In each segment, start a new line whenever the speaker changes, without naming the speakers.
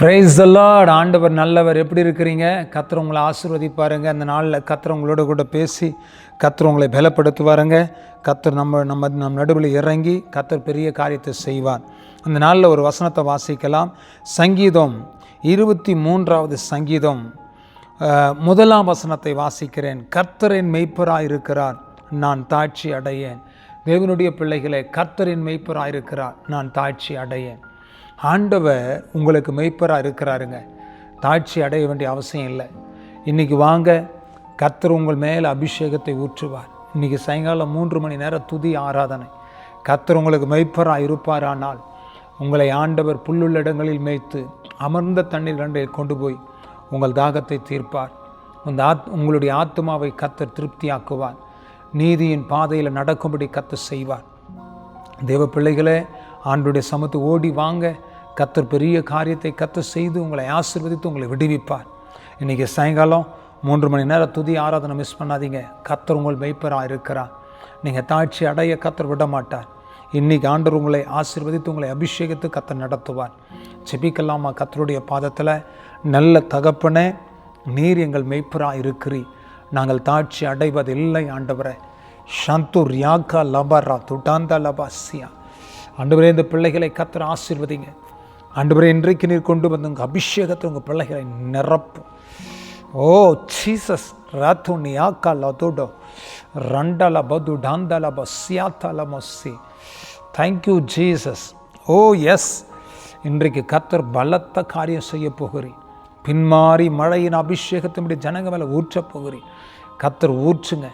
Price தல்லாட் ஆண்டவர் நல்லவர். எப்படி இருக்கிறீங்க? கத்திர உங்களை ஆசீர்வதிப்பாருங்க. அந்த நாளில் கத்திர உங்களோட கூட பேசி கத்திர உங்களை பலப்படுத்துவாருங்க. கத்தர் நம்ம நம்ம நம் நடுவில் இறங்கி கத்தர் பெரிய காரியத்தை செய்வார். அந்த நாளில் ஒரு வசனத்தை வாசிக்கலாம். சங்கீதம் இருபத்தி மூன்றாவது சங்கீதம் முதலாம் வசனத்தை வாசிக்கிறேன். கர்த்தரின் மெய்ப்பராக இருக்கிறார் நான் தாட்சி அடையேன். தேவனுடைய பிள்ளைகளை கர்த்தரின் மெய்ப்பராக இருக்கிறார் நான் தாட்சி அடையேன். ஆண்டவர் உங்களுக்கு மெய்ப்பராக இருக்கிறாருங்க. தாட்சி அடைய வேண்டிய அவசியம் இல்லை. இன்றைக்கி வாங்க கர்த்தர் உங்கள் மேலே அபிஷேகத்தை ஊற்றுவார். இன்றைக்கி சாயங்காலம் மூன்று மணி நேரம் துதி ஆராதனை. கர்த்தர் உங்களுக்கு மெய்ப்பராக இருப்பாரானால் உங்களை ஆண்டவர் புல்லுள்ள இடங்களில் மேய்த்து அமர்ந்த தண்ணீர் கண்டில் கொண்டு போய் உங்கள் தாகத்தை தீர்ப்பார். உங்கள் ஆத் உங்களுடைய ஆத்மாவை கத்தர் திருப்தியாக்குவார். நீதியின் பாதையில் நடக்கும்படி கத்தர் செய்வார். தேவ பிள்ளைகளே ஆண்டுடைய சமத்து ஓடி வாங்க. கத்தர் பெரிய காரியத்தை கத்தர் செய்து உங்களை ஆசீர்வதித்து உங்களை விடுவிப்பார். இன்றைக்கி சாயங்காலம் மூன்று மணி நேரம் துதி ஆராதனை மிஸ் பண்ணாதீங்க. கத்தர் உங்கள் மெய்ப்பராக இருக்கிறார். நீங்கள் தாட்சி அடைய கத்தர் விட மாட்டார். இன்றைக்கி ஆண்டவர் உங்களை ஆசிர்வதித்து உங்களை அபிஷேகத்து கத்தர் நடத்துவார். செபிக்கலாமா கத்தருடைய பாதத்தில் நல்ல தகப்பனே நீர் எங்கள் மெய்ப்பராக இருக்கிறீ நாங்கள் தாட்சி அடைவதில்லை ஆண்டவரை. ஷந்துர் யாக்கா லபரா துட்டாந்தா லபாசியா. ஆண்டவரே இந்த பிள்ளைகளை கத்திர ஆசீர்வதிங்க. ஆண்டவரே இன்றைக்கு நீர் கொண்டு வந்து உங்கள் அபிஷேகத்தை உங்கள் பிள்ளைகளை நிரப்பும். ஓ ஜீசஸ் ராத்து நியாக்கா லதோடோ ரண்டல பது டாந்தல பஸ்யாத்தல மொஸ்ஸி தேங்க்யூ ஜீசஸ் ஓ எஸ் இன்றைக்கு கத்தர் பலத்த காரியம் செய்ய போகிறேன் பின்மாறி மழையின் அபிஷேகத்தினுடைய ஜனங்க மேலே ஊற்றப் போகிறேன் கத்தர் ஊற்றுங்க.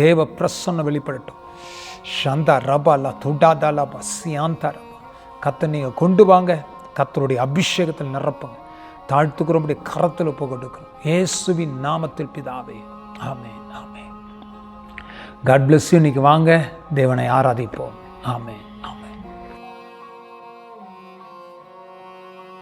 தேவ பிரசன்னம் வெளிப்படட்டும். ஷந்தா ரபாலா துடாதாலா சியாந்தா ரபா கத்தை நீங்கள் கொண்டு வாங்க. கத்தருடைய அபிஷேகத்தில் நிரப்புங்க. தாழ்த்துக்கிறோம் கரத்தில் ஒப்பு கொடுக்கிறோம். இயேசுவின் நாமத்தில் பிதாவே. ஆமே ஆமே காட் பிளஸ் you. இன்னைக்கு வாங்க. தேவனை ஆராதிப்போம். ஆமே